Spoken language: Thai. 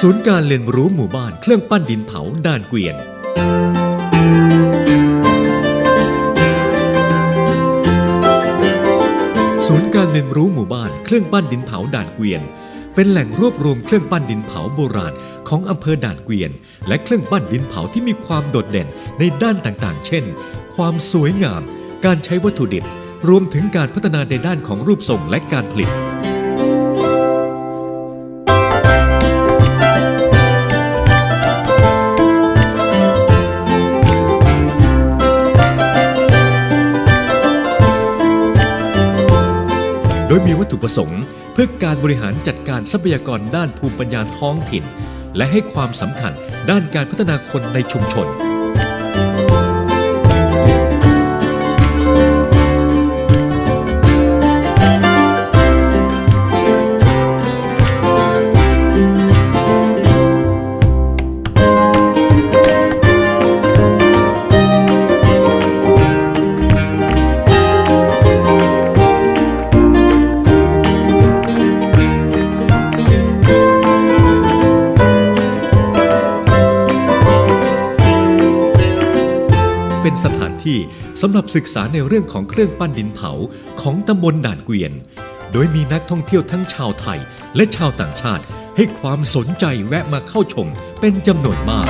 ศูนย์การเรียนรู้หมู่บ้านเครื่องปั้นดินเผาด่านเกวียน ศูนย์การเรียนรู้หมู่บ้านเครื่องปั้นดินเผาด่านเกวียน เป็นแหล่งรวบรวมเครื่องปั้นดินเผาโบราณของอำเภอด่านเกวียน และเครื่องปั้นดินเผาที่มีความโดดเด่นในด้านต่างๆ เช่น ความสวยงาม การใช้วัตถุดิบ รวมถึงการพัฒนาในด้านของรูปทรงและการผลิต ยมีวัตถุประสงค์ เพื่อการบริหารจัดการทรัพยากรด้านภูมิปัญญาท้องถิ่น และให้ความสำคัญด้านการพัฒนาคนในชุมชน เป็นสถานที่สำหรับศึกษาในเรื่องของเครื่องปั้นดินเผาของตำบลด่านเกวียน โดยมีนักท่องเที่ยวทั้งชาวไทยและชาวต่างชาติ ให้ความสนใจแวะมาเข้าชมเป็นจำนวนมาก